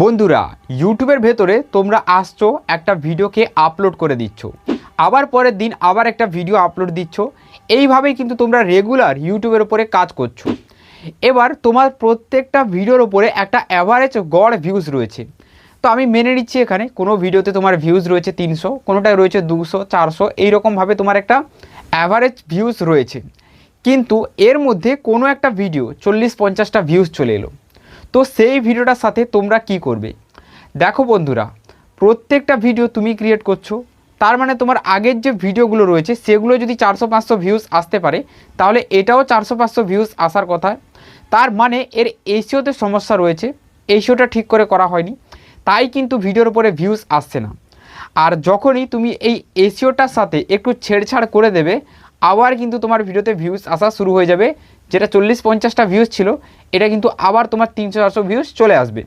বন্ধুরা ইউটিউবের ভেতরে তোমরা আসছো, একটা ভিডিওকে আপলোড করে দিচ্ছ। আবার পরের দিন আবার একটা ভিডিও আপলোড দিচ্ছ। এইভাবেই কিন্তু তোমরা রেগুলার ইউটিউবের ওপরে কাজ করছ। এবার তোমার প্রত্যেকটা ভিডিওর ওপরে একটা অ্যাভারেজ গড় ভিউজ রয়েছে। তো আমি মেনে নিচ্ছি এখানে, কোনো ভিডিওতে তোমার ভিউজ রয়েছে তিনশো, কোনোটায় রয়েছে দুশো, চারশো, এইরকমভাবে তোমার একটা অ্যাভারেজ ভিউজ রয়েছে। কিন্তু এর মধ্যে কোনো একটা ভিডিও চল্লিশ, পঞ্চাশটা ভিউজ চলে এলো। তো সেই ভিডিওটার সাথে তোমরা কি করবে? দেখো বন্ধুরা, প্রত্যেকটা ভিডিও তুমি ক্রিয়েট করছ, তার মানে তোমার আগের যে ভিডিওগুলো রয়েছে, সেগুলো যদি চারশো পাঁচশো ভিউজ আসতে পারে, তাহলে এটাও চারশো পাঁচশো ভিউজ আসার কথা। তার মানে এর এসিওতে সমস্যা রয়েছে এসিওটা ঠিক করে করা হয়নি, তাই কিন্তু ভিডিওর উপরে ভিউজ আসছে না। আর যখনই তুমি এই এসিওটার সাথে একটু ছেড়ছাড় করে দেবে, আবার কিন্তু তোমার ভিডিওতে ভিউজ আসা শুরু হয়ে যাবে যেটা চল্লিশ পঞ্চাশটা ভিউজ ছিল, এটা কিন্তু আবার তোমার তিনশো চারশো ভিউজ চলে আসবে।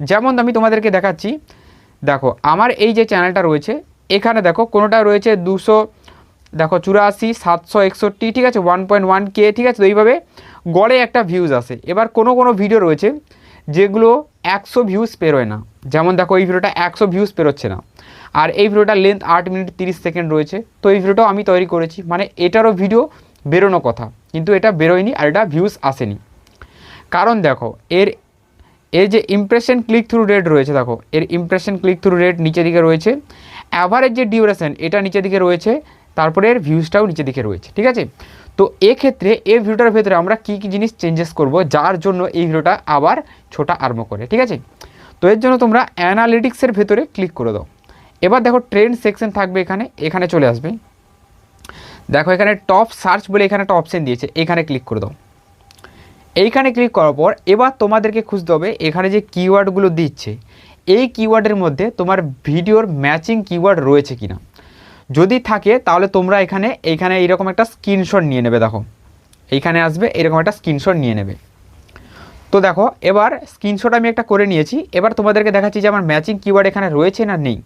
যেমন আমি তোমাদেরকে দেখাচ্ছি, দেখো, আমার এই যে চ্যানেলটা রয়েছে, এখানে দেখো, কোনোটা রয়েছে দুশো, দেখো, চুরাশি, সাতশো একষট্টি, ঠিক আছে ওয়ান পয়েন্ট ওয়ান কে ঠিক আছে, তো এইভাবে গড়ে একটা ভিউজ আসে। এবার কোনো কোনো ভিডিও রয়েছে যেগুলো একশো ভিউজ পেরোয় না। যেমন দেখো, এই ভিডিওটা একশো ভিউজ পেরোচ্ছে না। আর এই ভিডিওটার লেন্থ আট মিনিট তিরিশ সেকেন্ড রয়েছে। তো এই ভিডিওটাও আমি তৈরি করেছি। মানে এটারও ভিডিও বেরোনো কথা। কিন্তু এটা বেরোয়নি আর এটা ভিউজ আসেনি। কারণ দেখো, এর এর যে ইমপ্রেশন ক্লিক থ্রু রেট রয়েছে, দেখো, এর ইমপ্রেশন ক্লিক থ্রু রেট নিচের দিকে রয়েছে অ্যাভারেজ যে ডিউরেশন এটা নিচের দিকে রয়েছে, তারপরে এর ভিউজটাও নিচের দিকে রয়েছে, ঠিক আছে? তো এক্ষেত্রে এই ভিডিওটার ভেতরে আমরা কী কী জিনিস চেঞ্জেস করব, যার জন্য এই ভিডিওটা আবার ছোটা আরম্ভ করে, ঠিক আছে? তো এর জন্য তোমরা অ্যানালিটিক্সের ভেতরে ক্লিক করে দাও। এবার দেখো ট্রেন্ড সেকশন থাকবে এখানে এখানে চলে আসবে। দেখো, এখানে টপ সার্চ বলে এখানে একটা অপশান দিয়েছে, এখানে ক্লিক করে দাও। এইখানে ক্লিক করার পর এবার তোমাদেরকে খুঁজতে হবে, এখানে যে কিওয়ার্ডগুলো দিচ্ছে, এই কিওয়ার্ডের মধ্যে তোমার ভিডিওর ম্যাচিং কিওয়ার্ড রয়েছে কিনা। যদি থাকে, তাহলে তোমরা এখানে এইখানে এইরকম একটা স্ক্রিনশট নিয়ে নেবে, দেখো। এইখানে আসবে, এরকম একটা স্ক্রিনশট নিয়ে নেবে। তো দেখো, এবার স্ক্রিনশট আমি একটা করে নিয়েছি, এবার তোমাদেরকে দেখাচ্ছি যে আমার ম্যাচিং কিওয়ার্ড এখানে রয়েছে না নেই।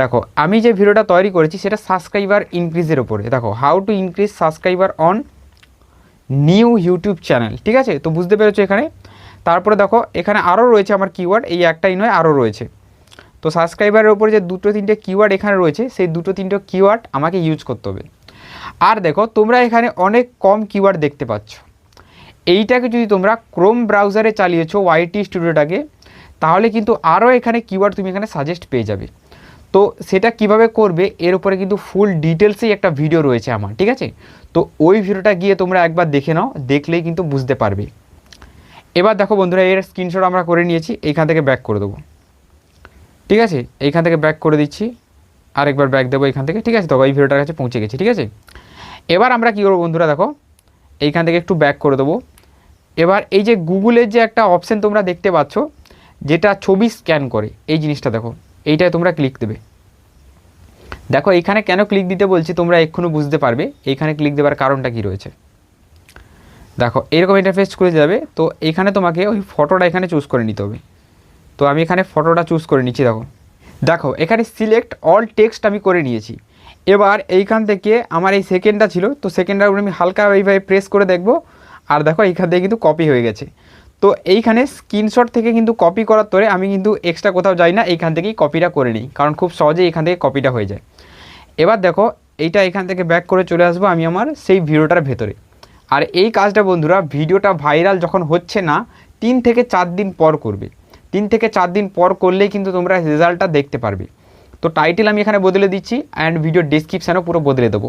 দেখো, আমি যে ভিডিওটা তৈরি করেছি, সেটা সাবস্ক্রাইবার ইনক্রিজের ওপরে দেখো how to increase subscriber on new YouTube channel ঠিক আছে? তো বুঝতে পেরেছ এখানে? তারপরে দেখো, এখানে আরও রয়েছে আমার কিওয়ার্ড এই একটাই নয় আরও রয়েছে। তো সাবস্ক্রাইবারের ওপরে যে দুটো তিনটে কিওয়ার্ড এখানে রয়েছে, সেই দুটো তিনটে কিওয়ার্ড আমাকে ইউজ করতে হবে। আর দেখো, তোমরা এখানে অনেক কম কিওয়ার্ড দেখতে পাচ্ছ। এইটাকে যদি তোমরা ক্রোম ব্রাউজারে চালিয়েছো ওয়াইটি স্টুডিওটাকে তাহলে কিন্তু আরও এখানে কিওয়ার্ড তুমি এখানে সাজেস্ট পেয়ে যাবে। তো সেটা কীভাবে করবে, এর উপরে কিন্তু ফুল ডিটেলসেই একটা ভিডিও রয়েছে আমার, ঠিক আছে? তো ওই ভিডিওটা গিয়ে তোমরা একবার দেখে নাও, দেখলেই কিন্তু বুঝতে পারবে। এবার দেখো বন্ধুরা, এর স্ক্রিনশট আমরা করে নিয়েছি, এইখান থেকে ব্যাক করে দেবো। ঠিক আছে? এইখান থেকে ব্যাক করে দিচ্ছি, আরেকবার ব্যাক দেবো এখান থেকে, ঠিক আছে? তো এই ভিডিওটার কাছে পৌঁছে গেছি, ঠিক আছে? এবার আমরা কী করব বন্ধুরা, দেখো, এইখান থেকে একটু ব্যাক করে দেবো। এবার এই যে গুগলের যে একটা অপশান তোমরা দেখতে পাচ্ছ, যেটা ছবি স্ক্যান করে, এই জিনিসটা দেখো। এইটায় তোমরা ক্লিক দেবে। দেখো, এইখানে কেন ক্লিক দিতে বলছি তোমরা এক্ষুনি বুঝতে পারবে, এইখানে ক্লিক দেওয়ার কারণটা কি রয়েছে। দেখো, এরকম ইন্টারফেস করে যাবে, তো এখানে তোমাকে ওই ফটোটা এখানে চুজ করে নিতে হবে। তো আমি এখানে ফটোটা চুজ করে নিচ্ছি, দেখো। দেখো, এখানে সিলেক্ট অল টেক্সট আমি করে নিয়েছি। এবার এইখান থেকে আমার এই সেকেন্ডটা ছিল, তো সেকেন্ডটার উপরে আমি হালকা এইভাবে প্রেস করে দেখব, আর দেখো এইখান থেকে কিন্তু কপি হয়ে গেছে। তো এইখানে স্ক্রিনশট থেকে কিন্তু কপি করার তরে আমি কিন্তু এক্সট্রা কোথাও যাই না, এইখান থেকেই কপিটা করে নিই। কারণ খুব সহজেই এখান থেকে কপিটা হয়ে যায়। এবার দেখো, এইটা এখান থেকে ব্যাক করে চলে আসব আমি আমার সেই ভিডিওটার ভেতরে। আর এই কাজটা বন্ধুরা, ভিডিওটা ভাইরাল যখন হচ্ছে না, তিন থেকে চার দিন পর করবে। তিন থেকে চার দিন পর করলেই কিন্তু তোমরা রেজাল্টটা দেখতে পারবে। তো টাইটেল আমি এখানে বদলে দিচ্ছি অ্যান্ড ভিডিও ডিসক্রিপশানেও পুরো বদলে দেবো।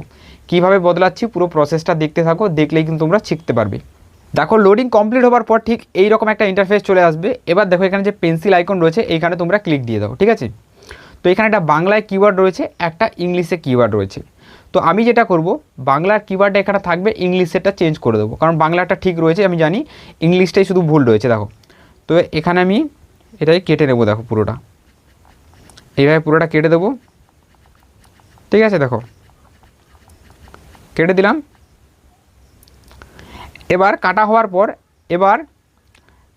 কীভাবে বদলাচ্ছি পুরো প্রসেসটা দেখতে থাকো, দেখলেই কিন্তু তোমরা শিখতে পারবে। দেখো লোডিং কমপ্লিট হওয়ার পর ঠিক এই রকম একটা ইন্টারফেস চলে আসবে। এবার দেখো, এখানে যে পেন্সিল আইকন রয়েছে, এইখানে তোমরা ক্লিক দিয়ে দাও, ঠিক আছে? তো এখানে একটা বাংলায় কিওয়ার্ড রয়েছে, একটা ইংলিশে কিওয়ার্ড রয়েছে। তো আমি যেটা করব, বাংলার কিওয়ার্ডটা এখানে থাকবে ইংলিশেরটা চেঞ্জ করে দেবো। কারণ বাংলাটা ঠিক রয়েছে, আমি জানি ইংলিশটাই শুধু ভুল রয়েছে, দেখো। তো এখানে আমি এটাই কেটে নেব, দেখো পুরোটা। এইভাবে পুরোটা কেটে দেবো। ঠিক আছে, দেখো। কেটে দিলাম। এবার কাটা হওয়ার পর এবার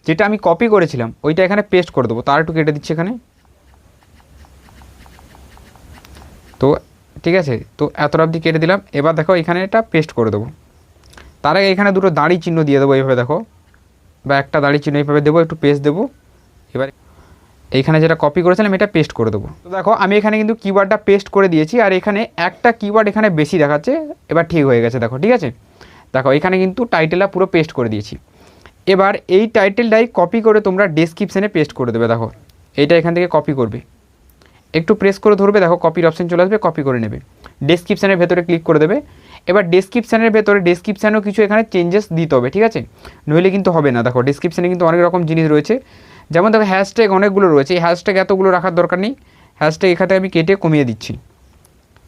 যেটা আমি কপি করেছিলাম, ওইটা এখানে পেস্ট করে দেবো। তার একটু কেটে দিচ্ছি এখানে। তো ঠিক আছে, তো এতটা অবধি কেটে দিলাম। এবার দেখো এখানে এটা পেস্ট করে দেবো। তার আগে এখানে দুটো দাড়ি চিহ্ন দিয়ে দেবো এইভাবে, দেখো। বা একটা দাড়ি চিহ্ন এইভাবে দেবো, একটু পেস্ট দেবো। এবার এইখানে যেটা কপি করেছিলাম, এটা পেস্ট করে দেবো। তো দেখো, আমি এখানে কিন্তু কিওয়ার্ডটা পেস্ট করে দিয়েছি, আর এখানে একটা কিওয়ার্ড এখানে বেশি দেখাচ্ছে। এবার ঠিক হয়ে গেছে, দেখো, ঠিক আছে? দেখো, এখানে কিন্তু টাইটেলটা পুরো পেস্ট করে দিয়েছি। এবার এই টাইটেলটাই কপি করে তোমরা ডেসক্রিপশানে পেস্ট করে দেবে, দেখো। এইটা এখান থেকে কপি করবে। একটু প্রেস করে ধরবে, দেখো কপির অপশন চলে আসবে কপি করে নেবে। ডেসক্রিপশানের ভেতরে ক্লিক করে দেবে। এবার ডেসক্রিপশানের ভেতরে ডেসক্রিপশানেও কিছু এখানে চেঞ্জেস দিতে হবে, ঠিক আছে? নইলে কিন্তু হবে না, দেখো ডেসক্রিপশানে কিন্তু অনেক রকম জিনিস রয়েছে। যেমন দেখো হ্যাশট্যাগ অনেকগুলো রয়েছে, এই হ্যাশট্যাগ এতগুলো রাখার দরকার নেই। হ্যাশট্যাগ এখান আমি কেটে কমিয়ে দিচ্ছি।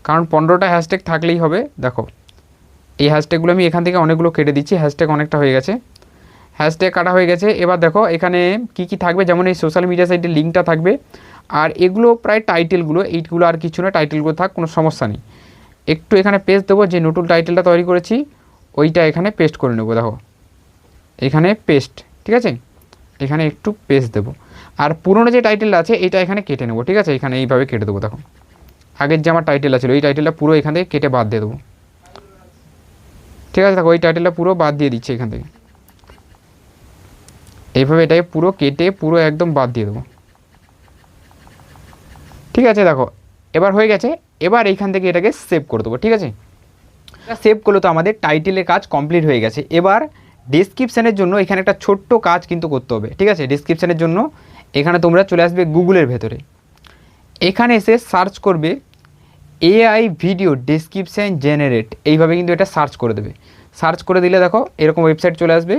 কারণ পনেরোটা হ্যাশট্যাগ থাকলেই হবে, দেখো। এই হ্যাশট্যাগুলো আমি এখান থেকে অনেকগুলো কেটে দিচ্ছি হ্যাশট্যাগ অনেকটা হয়ে গেছে। হ্যাশট্যাগ কাটা হয়ে গেছে। এবার দেখো, এখানে কি কি থাকবে? যেমন এই সোশ্যাল মিডিয়া সাইটের লিঙ্কটা থাকবে। আর এগুলো প্রায় টাইটেলগুলো এইগুলো আর কিছু না টাইটেলগুলো থাক, কোনো সমস্যা নেই। একটু এখানে পেস্ট দেবো, যে নতুন টাইটেলটা তৈরি করেছি, ওইটা এখানে পেস্ট করে নেব, দেখো। এখানে পেস্ট ঠিক আছে? এখানে একটু পেস্ট দেবো। আর পুরনো যে টাইটেলটা আছে, এটা এখানে কেটে নেব, ঠিক আছে? এখানে এইভাবে কেটে দেবো, দেখো। আগের যে আমার টাইটেলটা ছিল, এই টাইটেলটা পুরো এখান থেকে কেটে বাদ দিয়ে দেবো। ঠিক আছে, দেখো ওই টাইটেলটা পুরো বাদ দিয়ে দিচ্ছি এখান থেকে। এইভাবে এটাকে পুরো কেটে পুরো একদম বাদ দিয়ে দেবো। ঠিক আছে, দেখো, এবার হয়ে গেছে, এবার এইখান থেকে এটাকে সেভ করে দেবো, ঠিক আছে? সেভ করলে তো আমাদের টাইটেলের কাজ কমপ্লিট হয়ে গেছে। এবার ডিসক্রিপশানের জন্য এখানে একটা ছোট্ট কাজ কিন্তু করতে হবে, ঠিক আছে? ডিসক্রিপশানের জন্য এখানে তোমরা চলে আসবে গুগলের ভেতরে। এখানে এসে সার্চ করবে এআই ভিডিও ডেসক্রিপশান জেনারেট এইভাবে কিন্তু এটা সার্চ করে দেবে। সার্চ করে দিলে দেখো, এরকম ওয়েবসাইট চলে আসবে,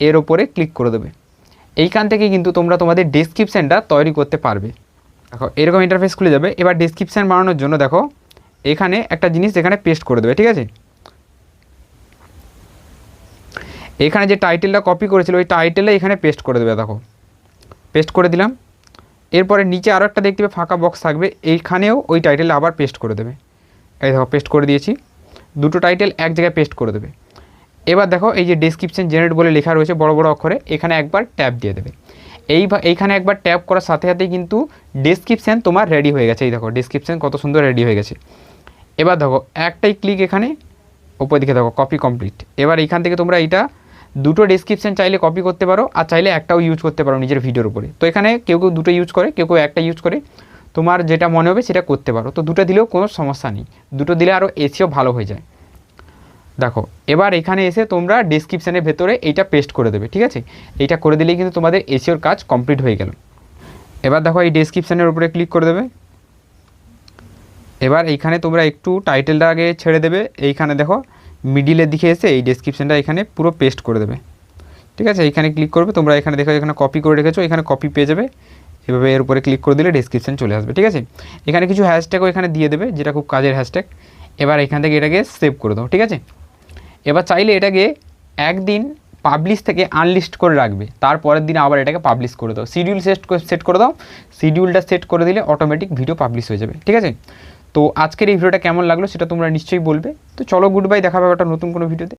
এর ওপরে ক্লিক করে দেবে। এইখান থেকে কিন্তু তোমরা তোমাদের ডেসক্রিপশানটা তৈরি করতে পারবে। দেখো, এরকম ইন্টারফেস খুলে যাবে। এবার ডেসক্রিপশান বানানোর জন্য দেখো, এখানে একটা জিনিস এখানে পেস্ট করে দেবে, ঠিক আছে? এখানে যে টাইটেলটা কপি করেছিল, ওই টাইটেলটা এখানে পেস্ট করে দেবে, দেখো। পেস্ট করে দিলাম। এরপরে নিচে আরও একটা দেখতে পাবে, ফাঁকা বক্স থাকবে। এইখানেও ওই টাইটেলটা আবার পেস্ট করে দেবে। এই দেখো পেস্ট করে দিয়েছি। দুটো টাইটেল এক জায়গায় পেস্ট করে দেবে। এবার দেখো, এই যে ডেসক্রিপশন জেনারেট বলে লেখা রয়েছে বড় বড় অক্ষরে, এখানে একবার ট্যাপ দিয়ে দেবে। এই এইখানে একবার ট্যাপ করার সাথে সাথেই কিন্তু ডেসক্রিপশান তোমার রেডি হয়ে গেছে। এই দেখো ডেসক্রিপশান কত সুন্দর রেডি হয়ে গেছে। এবার দেখো, একটাই ক্লিক এখানে, ওপর দিকে দেখো কপি কমপ্লিট এবার এইখান থেকে তোমরা এইটা দুটো ডেসক্রিপশান চাইলে কপি করতে পারো, আর চাইলে একটাও ইউজ করতে পারো নিজের ভিডিওর উপরে। তো এখানে কেউ কেউ দুটো ইউজ করে, কেউ কেউ একটা ইউজ করে। তোমার যেটা মনে হবে সেটা করতে পারো। তো দুটো দিলেও কোনো সমস্যা নেই। দুটো দিলে আরও এসিও ভালো হয়ে যায়। দেখো, এবার এখানে এসে তোমরা ডেসক্রিপশানের ভেতরে এইটা পেস্ট করে দেবে, ঠিক আছে? এইটা করে দিলেই কিন্তু তোমাদের এসিওর কাজ কমপ্লিট হয়ে গেল। এবার দেখো এই ডেসক্রিপশানের উপরে ক্লিক করে দেবে। এবার এইখানে তোমরা একটু টাইটেলটা আগে ছেড়ে দেবে। এইখানে দেখো মিডিলের দিকে এসে এই ডেসক্রিপশানটা এখানে পুরো পেস্ট করে দেবে। ঠিক আছে? এখানে ক্লিক করবে, তোমরা এখানে দেখো, এখানে কপি করে রেখেছো, এখানে কপি পেয়ে যাবে। এভাবে এর উপরে ক্লিক করে দিলে ডেসক্রিপশান চলে আসবে, ঠিক আছে? এখানে কিছু হ্যাশট্যাগও এখানে দিয়ে দেবে, যেটা খুব কাজের হ্যাশট্যাগ এবার এখান থেকে এটাকে সেভ করে দাও, ঠিক আছে? এবার চাইলে এটাকে একদিন পাবলিশ থেকে আনলিস্ট করে রাখবে, তারপরের দিন আবার এটাকে পাবলিশ করে দাও। শিডিউল সেট সেট করে দাও শিডিউলটা সেট করে দিলে অটোমেটিক ভিডিও পাবলিশ হয়ে যাবে, ঠিক আছে? তো আজকের এই ভিডিওটা কেমন লাগল সেটা তোমরা নিশ্চয়ই বলবে। তো চলো গুড বাই দেখা পাবে একটা নতুন কোনো ভিডিওতে।